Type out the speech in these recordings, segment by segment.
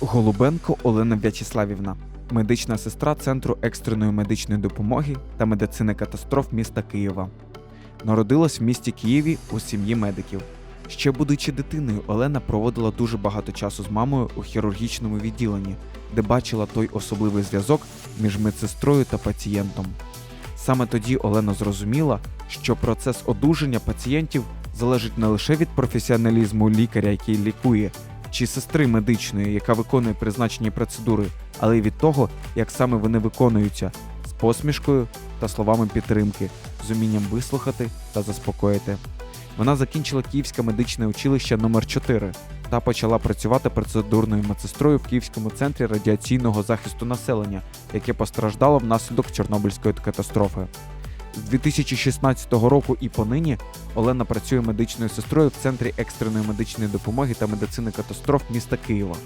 Голубенко Олена В'ячеславівна, медична сестра Центру екстреної медичної допомоги та медицини катастроф міста Києва. Народилась в місті Києві у сім'ї медиків. Ще будучи дитиною, Олена проводила дуже багато часу з мамою у хірургічному відділенні, де бачила той особливий зв'язок між медсестрою та пацієнтом. Саме тоді Олена зрозуміла, що процес одужання пацієнтів залежить не лише від професіоналізму лікаря, який лікує, чи сестри медичної, яка виконує призначені процедури, але й від того, як саме вони виконуються з посмішкою та словами підтримки, з умінням вислухати та заспокоїти. Вона закінчила Київське медичне училище номер 4 та почала працювати процедурною медсестрою в Київському центрі радіаційного захисту населення, яке постраждало внаслідок Чорнобильської катастрофи. З 2016 року і понині Олена працює медичною сестрою в центрі екстреної медичної допомоги та медицини катастроф міста Києва.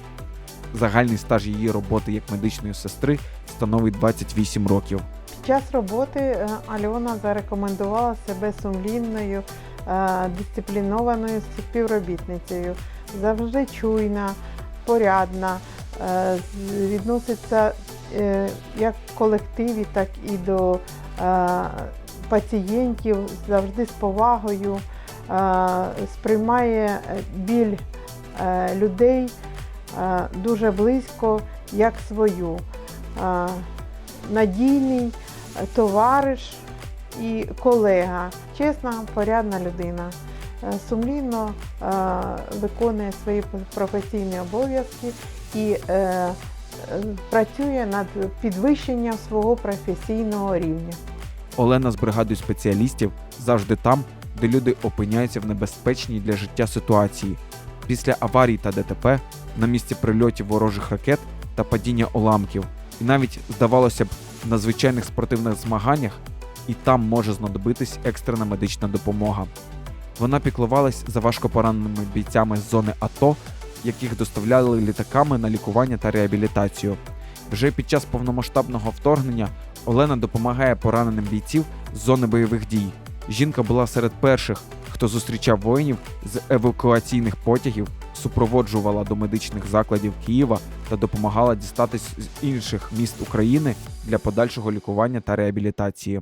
Загальний стаж її роботи як медичної сестри становить 28 років. Під час роботи е, Альона зарекомендувала себе сумлінною, е, дисциплінованою співробітницею, завжди чуйна, порядна, е, відноситься як в колективі, так і до пацієнтів завжди з повагою, е, сприймає біль е, людей е, дуже близько, як свою. Надійний товариш і колега, чесна, порядна людина. Сумлінно виконує свої професійні обов'язки і працює над підвищенням свого професійного рівня. Олена з бригадою спеціалістів завжди там, де люди опиняються в небезпечній для життя ситуації. Після аварій та ДТП на місці прильотів ворожих ракет та падіння уламків. І навіть, здавалося б, на звичайних спортивних змаганнях і там може знадобитись екстрена медична допомога. Вона піклувалась за важкопораненими бійцями з зони АТО, яких доставляли літаками на лікування та реабілітацію. Вже під час повномасштабного вторгнення Олена допомагає пораненим бійців з зони бойових дій. Жінка була серед перших, хто зустрічав воїнів з евакуаційних потягів, супроводжувала до медичних закладів Києва та допомагала дістатись з інших міст України для подальшого лікування та реабілітації.